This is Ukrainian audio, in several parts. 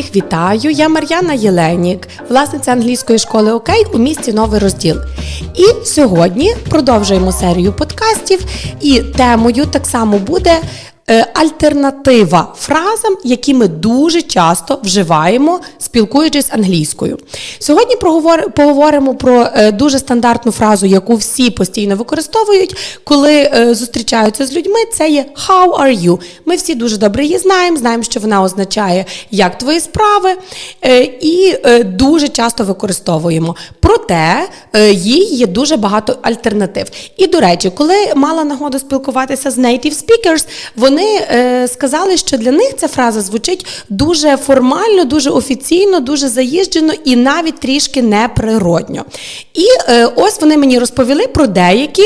всіх вітаю! Я Мар'яна Єленік, власниця англійської школи Окей у місті Новий Розділ. І сьогодні продовжуємо серію подкастів, і темою так само буде альтернатива фразам, які ми дуже часто вживаємо, спілкуючись англійською. Сьогодні поговоримо про е, дуже стандартну фразу, яку всі постійно використовують, коли е, зустрічаються з людьми. Це є How are you? Ми всі дуже добре її знаємо, знаємо, що вона означає як твої справи, е, і е, дуже часто використовуємо. Проте е, їй є дуже багато альтернатив. І до речі, коли мала нагоду спілкуватися з native speakers, вони е, сказали, що для них ця фраза звучить дуже формально, дуже офіційно, дуже заїжджено і навіть трішки неприродньо. І е, ось вони мені розповіли про деякі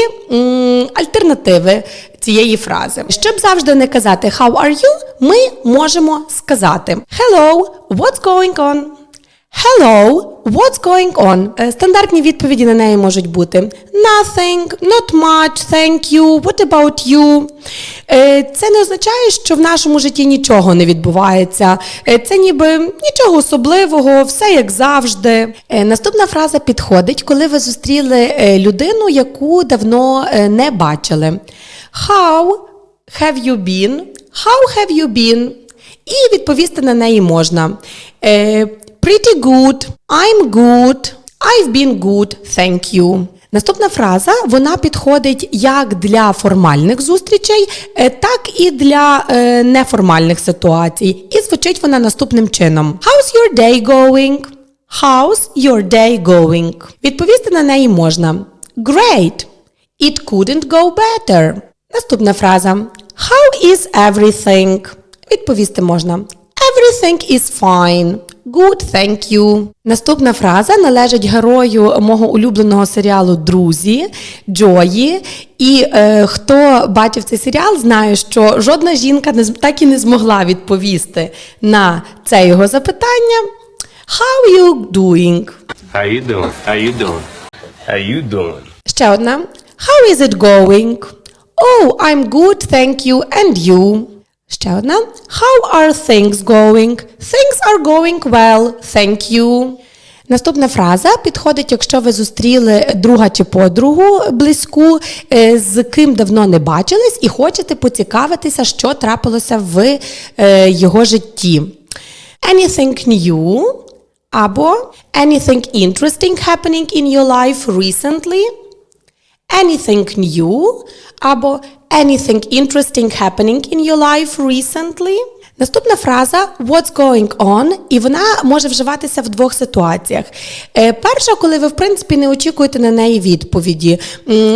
альтернативи. Цієї фрази, щоб завжди не казати «How are you», ми можемо сказати «Hello, what's going on?» Hello, what's going on? Е, Стандартні відповіді на неї можуть бути Nothing, not much, thank you, what about you? Е, Це не означає, що в нашому житті нічого не відбувається. Е, Це ніби нічого особливого, все як завжди. Наступна фраза підходить, коли ви зустріли людину, яку давно не бачили. How have you been? How have you been? І відповісти на неї можна. Pretty good, I'm good, I've been good, thank you. Наступна фраза вона підходить як для формальних зустрічей, е, так і для е, неформальних ситуацій. І звучить вона наступним чином: How's your day going? How's your day going? Відповісти на неї можна. Great. It couldn't go better. Наступна фраза. How is everything? Відповісти можна. Everything is fine. Good, thank you. Наступна фраза належить герою мого улюбленого серіалу Друзі Джої. І е, хто бачив цей серіал, знає, що жодна жінка не так і не змогла відповісти на це його запитання. How you doing? How you doing? How you doing? How you doing? Ще одна. How is it going? Oh, I'm good, thank you. And you? Ще одна. How are things going? Things are going well, thank you. Наступна фраза підходить, якщо ви зустріли друга чи подругу близьку, е, з ким давно не бачились, і хочете поцікавитися, що трапилося в е, його житті. Anything new? Або anything interesting happening in your life recently? Anything new або anything interesting happening in your life recently. Наступна фраза what's going on, і вона може вживатися в двох ситуаціях. Е, перша, коли ви в принципі не очікуєте на неї відповіді.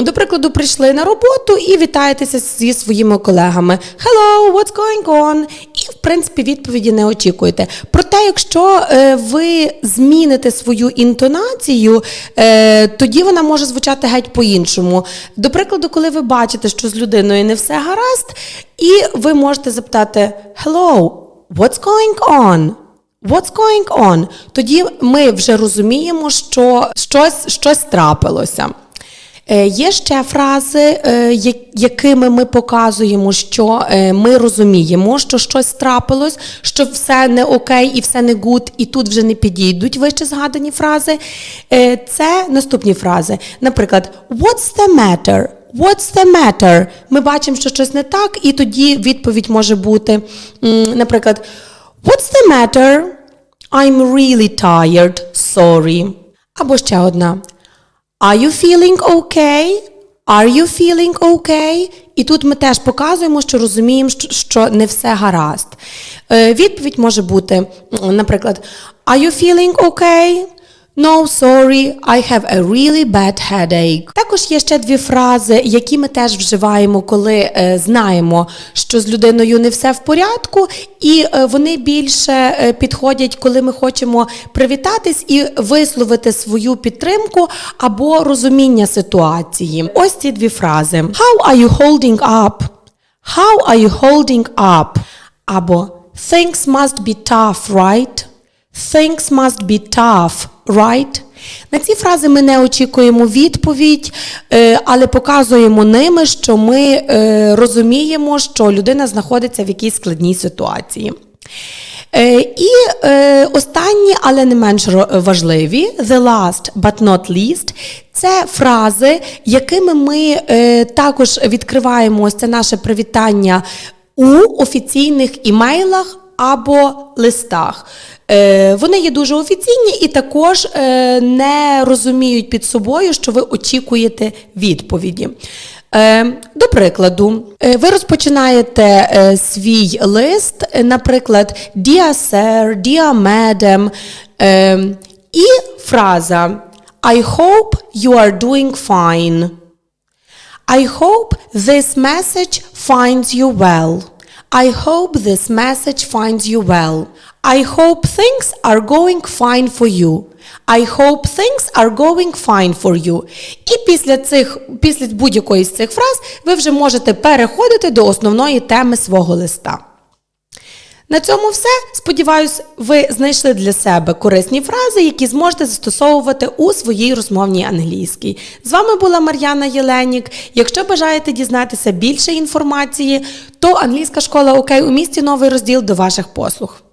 До прикладу, прийшли на роботу і вітаєтеся зі своїми колегами. Hello, what's going on? В принципі відповіді не очікуєте. Проте, якщо е, ви зміните свою інтонацію, е, тоді вона може звучати геть по-іншому. До прикладу, коли ви бачите, що з людиною не все гаразд, і ви можете запитати Hello, what's going on? What's going on? Тоді ми вже розуміємо, що щось, щось трапилося. Е, Є ще фрази, е, якими ми показуємо, що е, ми розуміємо, що щось трапилось, що все не окей і все не гуд, і тут вже не підійдуть вище згадані фрази. Це наступні фрази. Наприклад, What's the matter? What's the matter? Ми бачимо, що щось не так, і тоді відповідь може бути, наприклад, What's the matter? I'm really tired. Sorry. Або ще одна. Are you feeling okay? Are you feeling okay? І тут ми теж показуємо, що розуміємо, що- не все гаразд. Е, Відповідь може бути, наприклад, Are you feeling okay? No, sorry, I have a really bad headache. Також є ще дві фрази, які ми теж вживаємо, коли е, знаємо, що з людиною не все в порядку, і е, вони більше е, підходять, коли ми хочемо привітатись і висловити свою підтримку або розуміння ситуації. Ось ці дві фрази: How are you holding up? How are you holding up? Або Things must be tough, right? Things must be tough, right? На ці фрази ми не очікуємо відповідь, е, але показуємо ними, що ми е, розуміємо, що людина знаходиться в якійсь складній ситуації. Е, і останні, але не менш важливі, the last but not least, це фрази, якими ми також відкриваємо ось це наше привітання у офіційних імейлах або листах. Е, вони є дуже офіційні і також е, не розуміють під собою, що ви очікуєте відповіді. Е, До прикладу, ви розпочинаєте свій лист, наприклад, Dear Sir, Dear Madam, і фраза I hope you are doing fine. I hope this message finds you well. I hope this message finds you well. I hope things are going fine for you. I hope things are going fine for you. І після цих, після будь-якої з цих фраз ви вже можете переходити до основної теми свого листа. На цьому все. Сподіваюсь, ви знайшли для себе корисні фрази, які зможете застосовувати у своїй розмовній англійській. З вами була Мар'яна Єленік. Якщо бажаєте дізнатися більше інформації, то англійська школа ОК у місті новий розділ до ваших послуг.